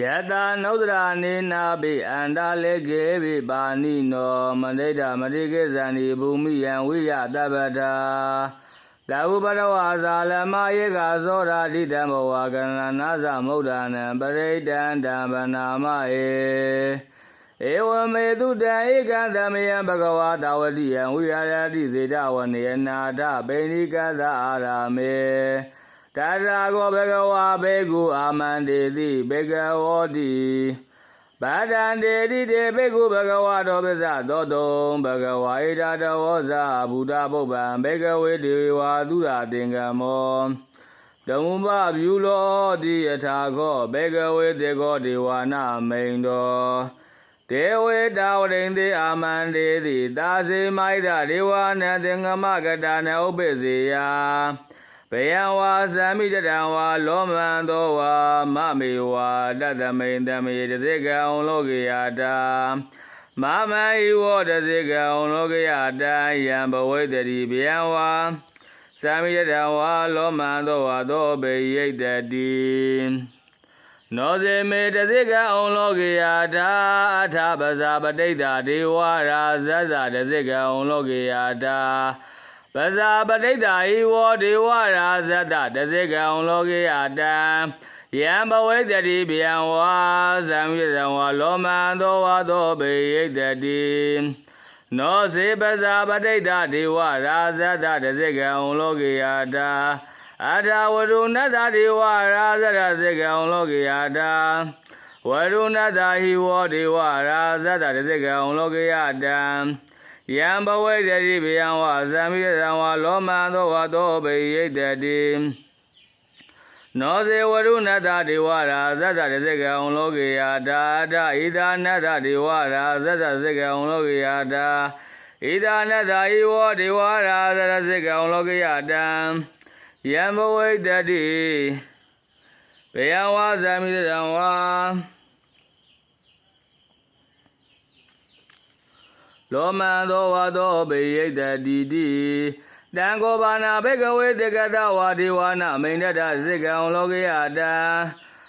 ယတာနုဒရာနေနာဘိအန္တလေကေဘိပါဏိနောမနိဒာမရိကေဇန်ဒီဘူမိယံဝိယတပ္ပတာတဝုပရဝါဇာလမယေကဇောရာတိတံဘဝကရဏနာသမုဒ္ဒနံပရိဒံတံဗနာမယေဧဝမေတုတံဧကံသမယံဘဂဝါတာဝတိယံဝိရယတိစေတဝနေနာထပိဏိကသအာရမေ တတရာကောဘဂဝါဘေကုအာမန္တေတိဘေကဝောတိဗဒံတေတိတေဘေကုဘဂဝါတောပစ္စသောတုံဘဂဝါဣဒတဝောဇာဘုဒ္ဓပုပ္ပံဘေကဝေဒေဝါသုရာသင်္ကမောတမုပဗျူလောတိယထာခောဘေကဝေတေကောဒေဝနာမိန်တော်ဒေဝေတာဝရိန်တိအာမန္တေတိသာစေမိုက်တာဒေဝနာသင်္ကမကတာနဥပ္ပစေယ ဘယံဝါသမိတတံဝါလောမန္တောဝါမမေဝါတတမိန်တမေတသေကံလောကေယတာမမဟိဝတသေကံလောကေယတာယံဘဝေတတိဘယံဝါသာမိယတဝါလောမန္တောဝါသောဘေယိတ်တတိနောဇေမေတသိကံအောင်လောကေယတာအထပဇာပဋိဒ္ဓဒေဝရာဇဇတသိကံအောင်လောကေယတာ ပဇာပဋိဒ္ဓဤဝောဒေဝရာဇတတသိကံအောင်လောကေယတံယံဘဝိတတိဗျံဝါသံယတဝါလောမန္တောဝါသောဘေယိတ်တတိနောဇေပဇာပဋိဒ္ဓဒေဝရာဇတတဇေကံလောကေယတာအထာဝရုဏတဒေဝရာဇတဇေကံလောကေယတာဝရုဏတဟိဝောဒေဝရာဇတတဇေကံလောကေယတံ ယံဘဝေတတိဗျံဝဇံမိတံဝလောမန္တောဝသောဘေယိတတိနောဇေဝရုဏတဒေဝရာဇတတဇေကံလောကေယတာတဣဒာနတဒေဝရာဇတဇေကံလောကေယတာဣဒာနတဤဝဒေဝရာဇတဇေကံလောကေယတံယံဘဝိတတိဘေယဝါဇာမိတံဝါ လောမန္တောဝါသောဘေယိတတိတိတံကိုဘာနာဘေကဝေတကတဝါဒေဝနာမိန်တတဇေကံလောကေယတံ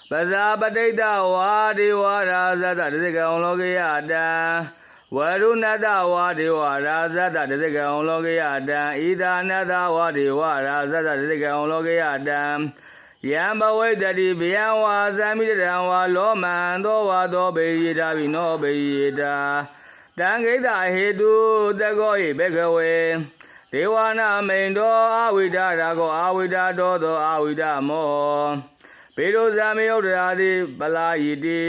ပဇာပဋိတဝါဒေဝရာဇတဇေကံလောကေယတံဝရုဏတဝါဒေဝရာဇတတဇေကံလောကေယတံဣဒာနတဝါဒေဝရာဇတတဇေကံလောကေယတံယံဘဝိတတိဗျံဝါသံမိတံဝါလောမန္တောဝါသောဘေယိတာဘိနောဘေယိတာ တံဂိတဟေတုတကောဣဘေကဝေဒေဝနာမိန်တော်အဝိဒရာကောအဝိဒတော်သောအဝိဒမောဘေဒုဇာမေယုဒရာတိပလာယိတိ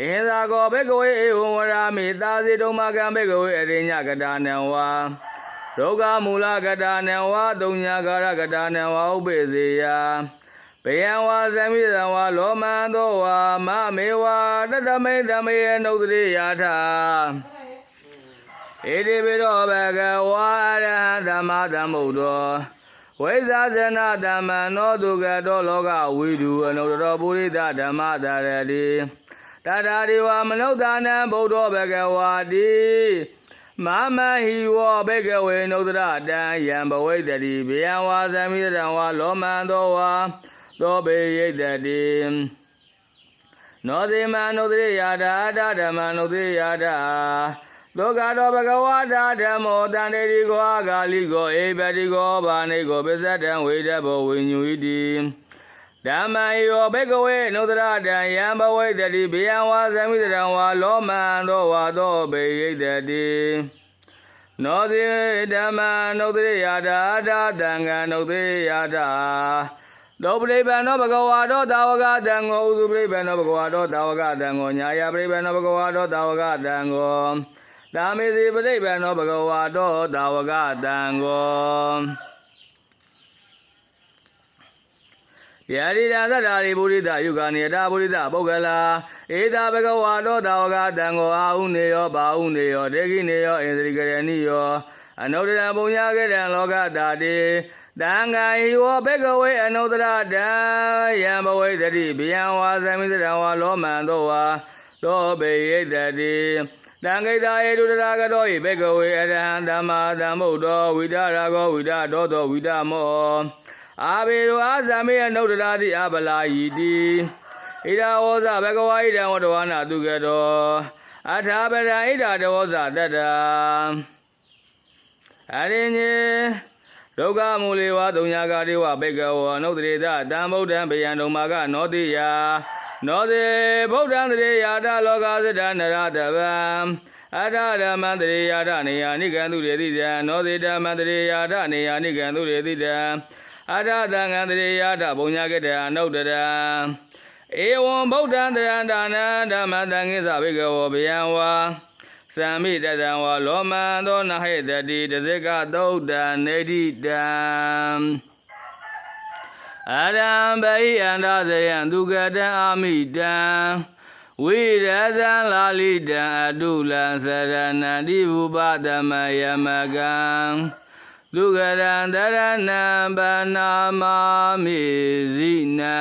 အဟိသာကောဘေကဝေဧဝံဝရာမိသာစီတုံမကံဘေကဝေအရိညကတာနံဝါဒုက္ခမူလကတာနံဝါတုံညာကာရကတာနံဝါဥပေစေယဘယံဝါသမိတံဝါလောမန္တောဝါမမေဝါတတမိတမေယနုဒရိယာထာ ဣတိပိရောဘဂဝါအရဟံသမ္မာသမ္ဗုဒ္ဓောဝိဇာဇနာဓမ္မနောဒုက္ခတောလောကဝိဒုအနုတ္တရောပုရိသဓမ္မတာရတိတတာရိဝမနုဿာနံဗုဒ္ဓောဘဂဝါတိမမဟိဝဘေကဝေနုဒရတံယံဘဝိတတိဘေယံဝါသမိတံဝါလောမန္တောဝါသောဘေယိတတိနောတိမနုဒရိယာတာအတဓမ္မနုဒရိယာတာ သောကတော်ဘဂဝါတာဓမ္မောတန်တေရီကောအာဂါလိကောဧပတိကောဘာနေကောပစ္စတံဝေဒဘောဝိညူဣတိဓမ္မယောဘေကဝေနုဒရတံယံဘဝိတတိဘေယံဝါသမိတံဝါလောမန္တောဝါသောဘေယိတတိနောတိဓမ္မနုဒရိယာတာအတတံဃံနုဒရိယာတာသောပရိပန္နောဘဂဝါတော်တာဝကတံကိုဥစုပရိပန္နောဘဂဝါတော်တာဝကတံကိုညာယပရိပန္နောဘဂဝါတော်တာဝကတံကို သာမေစီပရိပန္နောဘဂဝါတော်တာဝကတံကိုယာရိဒာသတ္တာရိပုရိသယုဂာနိယတာပုရိသပုဂ္ဂလာဧတာဘဂဝါတော်တာဝကတံကိုအာဟုနေယောဘာဟုနေယောဒေဂိနေယောဣန္ဒြိကရဏိယောအနုတ္တရပုံညာကေတံလောကတာတိတံဃာဟိဝဘေကဝေအနုတ္တရတံယံဘဝိတတိဗျံဝါသမိတံဝါလောမန္တောဝါသောဘေယိတတိ တံဂိတာယေတုတရာကတော်ဤဘေကဝေအရဟံသမ္မာသမ္ဗုဒ္ဓောဝိဒရာဂောဝိဒတော်သောဝိဒမောအာဘေရောအာဇမေအနုတ္တရာတိအပလာယီတိဣဒဝောဇဘဂဝါဣဒံဝတဝနာသူကတောအထာပဒံဣဒတဝောဇတတ္တအရင်ညေဒုက္ခမူလေဝသုံးညာကာတိဝဘေကဝအနုတ္တိသတံဗုဒ္ဓံဗယံဒုံမာကနောတိယ နောတိဗုဒ္ဓံတရေယာတလောကသတ္တနရတဗံအတ္တဓမ္မတရေယာတနေယာနိကံသူရေတိတံနောတိဓမ္မတရေယာတနေယာနိကံသူရေတိတံအတ္တသံဃံတရေယာတဘုံညာကတံအနုတ္တရံဧဝံဗုဒ္ဓံတရံဒါနံဓမ္မတံကိသဘိကဝေဗျံဝါသံမိတတံဝါလောမံသောနဟေတတိတဇိကသုတ်တံနေတိတံ အရံဘိအန္တဇယံဒုက္ကတံအာမိတံဝိရဇံလာလိတံအတုလံသရဏံတိဘုပသမယမကံဒုက္ကရံတရဏံဗနာမာမိဇိနံ